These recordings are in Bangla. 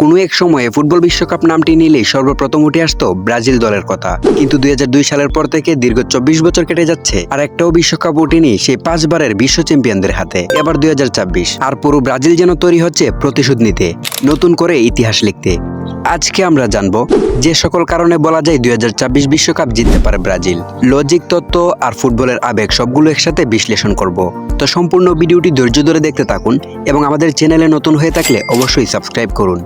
কোনো এক সময়ে ফুটবল বিশ্বকাপ নামটি নিলেই সর্বপ্রথম উঠে আসতো ব্রাজিল দলের কথা। কিন্তু দুই হাজার দুই সালের পর থেকে দীর্ঘ চব্বিশ বছর কেটে যাচ্ছে আর একটাও বিশ্বকাপ উঠেনি সেই পাঁচবারের বিশ্ব চ্যাম্পিয়নদের হাতে, এবার দুই আর পুরো ব্রাজিল যেন তৈরি হচ্ছে প্রতিশোধ নিতে, নতুন করে ইতিহাস লিখতে। আজকে আমরা জানব যে সকল কারণে বলা যায় দুই বিশ্বকাপ জিততে পারে ব্রাজিল। লজিক, তত্ত্ব আর ফুটবলের আবেগ সবগুলো একসাথে বিশ্লেষণ করব। তো সম্পূর্ণ ভিডিওটি ধৈর্য ধরে দেখতে থাকুন এবং আমাদের চ্যানেলে নতুন হয়ে থাকলে অবশ্যই সাবস্ক্রাইব করুন।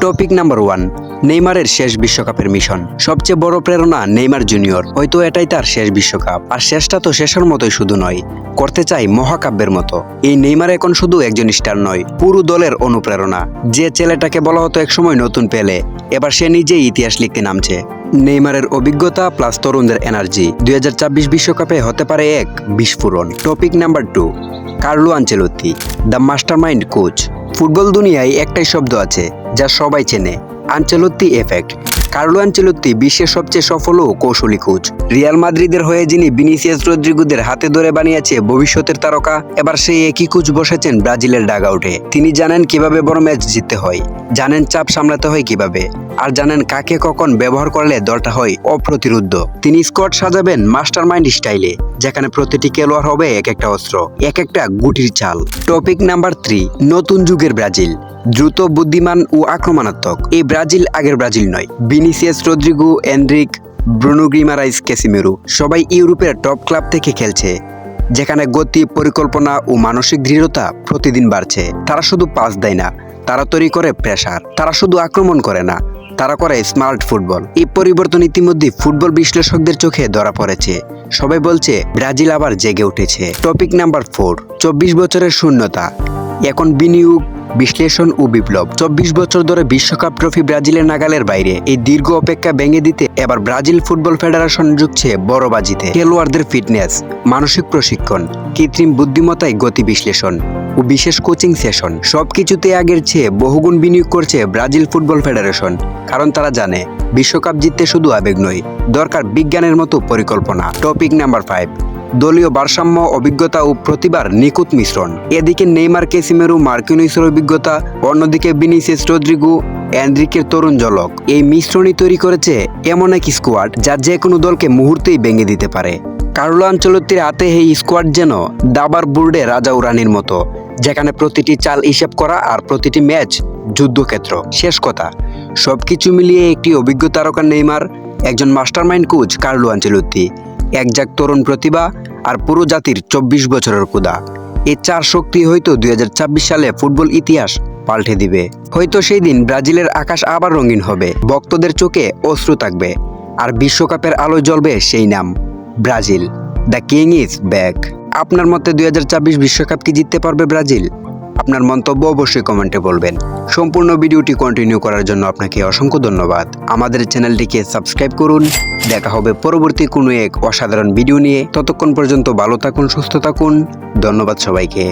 টপিক নাম্বার ওয়ান, নেইমারের শেষ বিশ্বকাপের মিশন। সবচেয়ে বড় প্রেরণা নেইমার জুনিয়র। হয়তো এটাই তার শেষ বিশ্বকাপ। আর শেষটা তো শেষের মতোই শুধু নয়, করতে চাই মহাকাব্যের মতো। এই নেইমার এখন শুধু একজন স্টার নয়, পুরো দলের অনুপ্রেরণা। যে ছেলেটাকে বলা হতো একসময় নতুন পেলে, এবার সে নিজেই ইতিহাস লিখতে নামছে। নেইমারের অভিজ্ঞতা প্লাস তরুণদের এনার্জি। দুই বিশ্বকাপে হতে পারে এক বিস্ফোরণ। Topic number two, Carlo Ancelotti, the mastermind coach. Football দুনিয়ায় একটাই শব্দ আছে যা সবাই চেনে আঞ্চলত্তি এফেক্ট কার্লো আঞ্চলত্তি বিশ্বের সবচেয়ে সফল ও কৌশলী কোচ। রিয়াল মাদ্রিদের হয়ে যিনি বিনিসিয়াস রদ্রিগুদের হাতে ধরে বানিয়েছে ভবিষ্যতের তারকা, এবার সেই একই কোচ বসেছেন ব্রাজিলের ডাগআউটে। তিনি জানেন কীভাবে বড় ম্যাচ জিততে হয়, জানেন চাপ সামলাতে হয় কীভাবে, আর জানেন কাকে কখন ব্যবহার করলে দলটা হয় অপ্রতিরুদ্ধ তিনি স্কোয়াড সাজাবেন মাস্টারমাইন্ড স্টাইলে, যেখানে প্রতিটি খেলোয়াড় হবে এক একটা অস্ত্র, এক একটা গুটির চাল। টপিক নাম্বার থ্রি, নতুন যুগের ব্রাজিল। দ্রুত, বুদ্ধিমান ও আক্রমণাত্মক। এই ব্রাজিল আগের ব্রাজিল নয় Vinicius Rodrygo, Endrick, Bruno Guimaraes, Casemiro সবাই ইউরোপের টপ ক্লাব থেকে খেলছে, যেখানে গতি, পরিকল্পনা ও মানসিক দৃঢ়তা প্রতিদিন বাড়ছে। তারা শুধু পাস দেয় না, তারা তৈরি করে প্রেশার তারা শুধু আক্রমণ করে না, তারা করে স্মার্ট ফুটবল এই পরিবর্তন ইতিমধ্যে ফুটবল বিশ্লেষকদের চোখে ধরা পড়েছে। সবাই বলছে, ব্রাজিল আবার জেগে উঠেছে। টপিক নাম্বার ফোর চব্বিশ বছরের শূন্যতা। এখন বিনিয়োগ বিশ্লেষণ ও বিপ্লব। চব্বিশ বছর ধরে বিশ্বকাপ ট্রফি ব্রাজিলের নাগালের বাইরে। এই দীর্ঘ অপেক্ষা ভেঙে দিতে এবার ব্রাজিল ফুটবল ফেডারেশন যুগছে বড় বাজিতে খেলোয়াড়দের ফিটনেস, মানসিক প্রশিক্ষণ, কৃত্রিম বুদ্ধিমত্তায় গতি বিশ্লেষণ ও বিশেষ কোচিং সেশন সবকিছুতে আগের চেয়ে বহুগুণ বিনিয়োগ করছে ব্রাজিল ফুটবল ফেডারেশন। কারণ তারা জানে, বিশ্বকাপ জিততে শুধু আবেগ নয়, দরকার বিজ্ঞানের মতো পরিকল্পনা। টপিক নাম্বার ফাইভ দলীয় ভারসাম্য, অভিজ্ঞতা ও প্রতিভার নিখুঁত মিশ্রণ। এদিকে নেইমার, কেসিমেরু মার্কিনিসের অভিজ্ঞতা, অন্যদিকে বিনিসিয়াস রদ্রিগো অ্যান্ড্রিকের তরুণ ঝলক। এই মিশ্রণই তৈরি করেছে এমন এক স্কোয়াড যা যে কোনো দলকে মুহূর্তেই ভেঙে দিতে পারে। কার্লো আঞ্চলতির হাতে এই স্কোয়াড যেন দাবার বোর্ডে রাজা উরানির মতো, যেখানে প্রতিটি চাল হিসেব করা আর প্রতিটি ম্যাচ যুদ্ধক্ষেত্র। শেষ কথা, সবকিছু মিলিয়ে একটি অভিজ্ঞ তারকা নেইমার, একজন মাস্টারমাইন্ড কোচ কার্লো আঞ্চলত্তি। একজাক তরুণ প্রতিভা আর পুরো জাতির চব্বিশ বছরের কুদা এই চার শক্তি হয়তো দুই সালে ফুটবল ইতিহাস পাল্টে দিবে। হয়তো সেই দিন ব্রাজিলের আকাশ আবার রঙিন হবে, ভক্তদের চোখে অশ্রু থাকবে, আর বিশ্বকাপের আলো জ্বলবে সেই নাম, Brazil. The king is back. আপনার মতে দুই বিশ্বকাপ কি জিততে পারবে ব্রাজিল? আপনার মন্তব্য অবশ্যই কমেন্টে বলবেন। সম্পূর্ণ ভিডিওটি কন্টিনিউ করার জন্য আপনাকে অসংখ্য ধন্যবাদ। আমাদের চ্যানেলটিকে সাবস্ক্রাইব করুন। দেখা হবে পরবর্তী কোনো এক অসাধারণ ভিডিও নিয়ে। ততক্ষণ পর্যন্ত ভালো থাকুন, সুস্থ থাকুন। ধন্যবাদ সবাইকে।